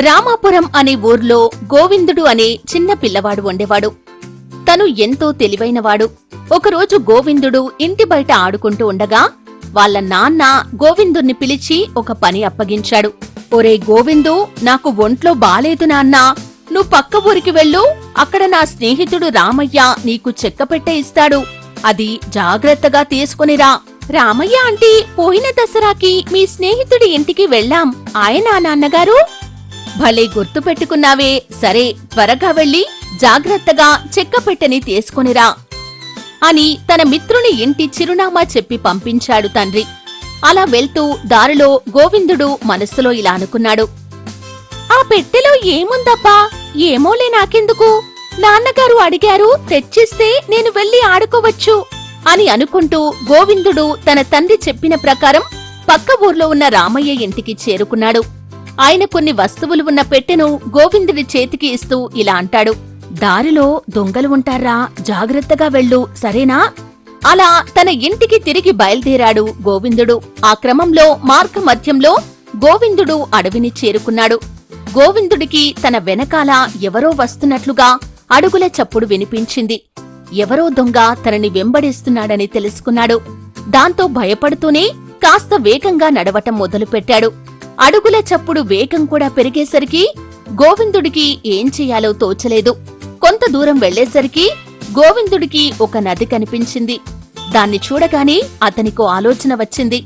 రామాపురం అనే ఊర్లో గోవిందుడు అనే చిన్న పిల్లవాడు ఉండేవాడు. తను ఎంతో తెలివైనవాడు. ఒకరోజు గోవిందుడు ఇంటి బయట ఆడుకుంటూ ఉండగా వాళ్ళ నాన్న గోవిందుణ్ణి పిలిచి ఒక పని అప్పగించాడు. ఒరే గోవిందు నాకు ఒంట్లో బాలేదు నాన్నా. నువ్వు పక్క ఊరికి వెళ్ళు. అక్కడ నా స్నేహితుడు రామయ్య నీకు చెక్క పెట్టే ఇస్తాడు. అది జాగ్రత్తగా తీసుకునిరా రామయ్య అంటే పోయిన దసరాకి మీ స్నేహితుడి ఇంటికి వెళ్ళాం. ఆయన నాన్నగారు? భలే గుర్తు పెట్టుకున్నావే. సరే త్వరగా వెళ్ళి జాగ్రత్తగా చెక్క పెట్టెని తీసుకునిరా అని తన మిత్రుని ఇంటి చిరునామా చెప్పి పంపించాడు తండ్రి. అలా వెళ్తూ దారిలో గోవిందుడు మనస్సులో ఇలా అనుకున్నాడు. ఆ పెట్టెలో ఏముందబ్బా? ఏమోలే నాకెందుకు? నాన్నగారు అడిగారు తెచ్చిస్తే నేను వెళ్ళి ఆడుకోవచ్చు అని అనుకుంటూ గోవిందుడు తన తండ్రి చెప్పిన ప్రకారం పక్క ఊర్లో ఉన్న రామయ్య ఇంటికి చేరుకున్నాడు. ఆయన కొన్ని వస్తువులు ఉన్న పెట్టెను గోవిందుడి చేతికి ఇస్తూ ఇలా అంటాడు. దారిలో దొంగలు ఉంటారా? జాగ్రత్తగా వెళ్ళు సరేనా? అలా తన ఇంటికి తిరిగి బయలుదేరాడు గోవిందుడు. ఆ క్రమంలో మార్గ మధ్యంలో గోవిందుడు అడవిని చేరుకున్నాడు. గోవిందుడికి తన వెనకాల ఎవరో వస్తున్నట్లుగా అడుగుల చప్పుడు వినిపించింది. ఎవరో దొంగ తనని వెంబడిస్తున్నాడని తెలుసుకున్నాడు. దాంతో భయపడుతూనే కాస్త వేగంగా నడవటం మొదలుపెట్టాడు. అడుగుల చప్పుడు వేగం కూడా పెరిగేసరికి గోవిందుడికి ఏం చెయ్యాలో తోచలేదు. కొంత దూరం వెళ్ళేసరికి గోవిందుడికి ఒక నది కనిపించింది. దాన్ని చూడగానే అతనికో ఆలోచన వచ్చింది.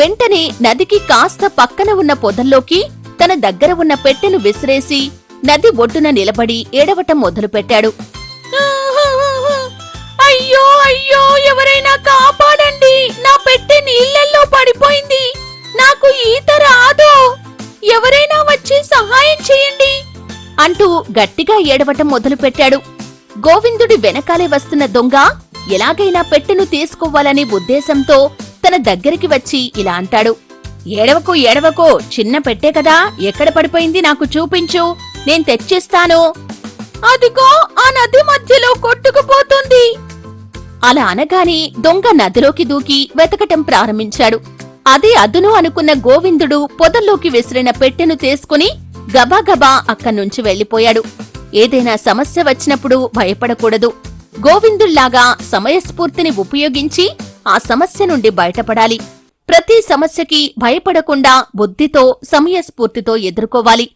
వెంటనే నదికి కాస్త పక్కన ఉన్న పొదల్లోకి తన దగ్గర ఉన్న పెట్టెను విసిరేసి నది ఒడ్డున నిలబడి ఏడవటం మొదలుపెట్టాడు. అయ్యో అయ్యో ఎవరైనా కాపాడండి! సహాయం చేయండి అంటూ గట్టిగా ఏడవటం మొదలుపెట్టాడు. గోవిందుడి వెనకాలే వస్తున్న దొంగ ఎలాగైనా పెట్టెను తీసుకోవాలనే ఉద్దేశంతో తన దగ్గరికి వచ్చి ఇలా అంటాడు. ఏడవకు ఏడవకో చిన్న పెట్టే కదా ఎక్కడ పడిపోయింది నాకు చూపించు నేను తెచ్చిస్తాను. అదిగో ఆ నది మధ్యలో కొట్టుకుపోతుంది. అలా అనగానే దొంగ నదిలోకి దూకి వెతకటం ప్రారంభించాడు. అదే అదును అనుకున్న గోవిందుడు పొదల్లోకి విసిరిన పెట్టెను తీసుకుని గబాగబా అక్కడ్నుంచి వెళ్ళిపోయాడు ఏదైనా సమస్య వచ్చినప్పుడు భయపడకూడదు. గోవిందుల్లాగా సమయస్ఫూర్తిని ఉపయోగించి ఆ సమస్య నుండి బయటపడాలి. ప్రతి సమస్యకి భయపడకుండా బుద్ధితో సమయస్ఫూర్తితో ఎదుర్కోవాలి.